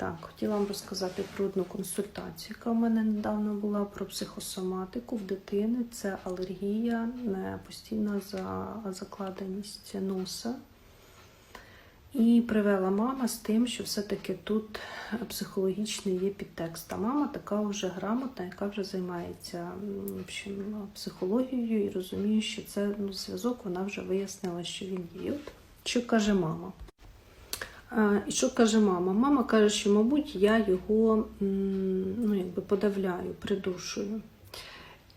Так, хотіла вам розказати про одну консультацію, яка в мене недавно була про психосоматику в дитини. Це алергія, постійна за- закладеність носа. І привела мама з тим, що все-таки тут психологічний є підтекст. А мама така вже грамотна, яка вже займається общем, психологією і розуміє, що це ну, зв'язок, вона вже вияснила, що він є. Що каже мама? І що каже мама? Мама каже, що, мабуть, я його ну, якби подавляю, придушую.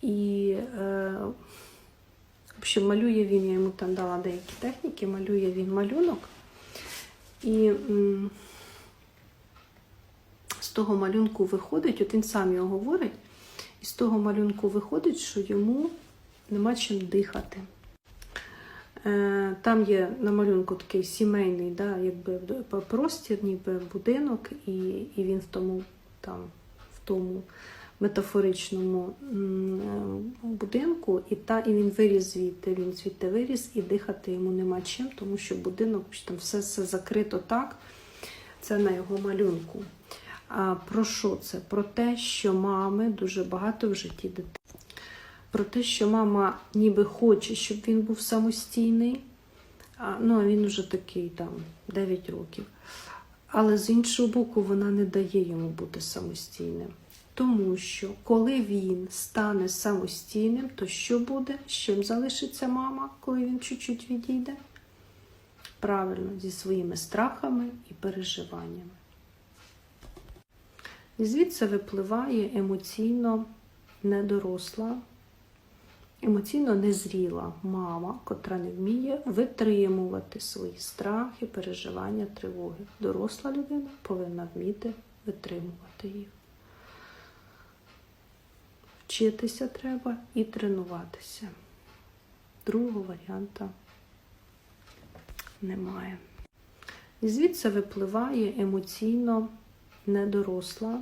І е, в общем, малює він, я йому там дала деякі техніки, малює він малюнок. І м, з того малюнку виходить, от він сам його говорить, і з того малюнку виходить, що йому нема чим дихати. Е, Там є на малюнку такий сімейний, да, якби простір, ніби будинок, і, і він в тому, там, в тому метафоричному е, будинку, і, та, і він виріс звідти, він звідти виріс, і дихати йому нема чим, тому що будинок там все, все закрито так. Це на його малюнку. А про що це? Про те, що мами дуже багато в житті дитини про те, що мама ніби хоче, щоб він був самостійний. А, ну, а він вже такий там 9 років. Але з іншого боку, вона не дає йому бути самостійним. Тому що коли він стане самостійним, то що буде? З чим залишиться мама, коли він чуть-чуть відійде? Правильно, зі своїми страхами і переживаннями. І звідси випливає емоційно недоросла емоційно незріла мама, котра не вміє витримувати свої страхи, переживання, тривоги. Доросла людина повинна вміти витримувати їх. Вчитися треба і тренуватися. Другого варіанта немає. І звідси випливає емоційно недоросла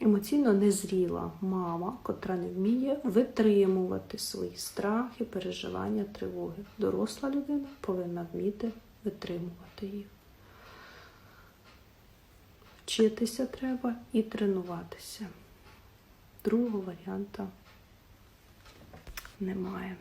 емоційно незріла мама, котра не вміє витримувати свої страхи, переживання, тривоги. Доросла людина повинна вміти витримувати їх. Вчитися треба і тренуватися. Другого варіанта немає.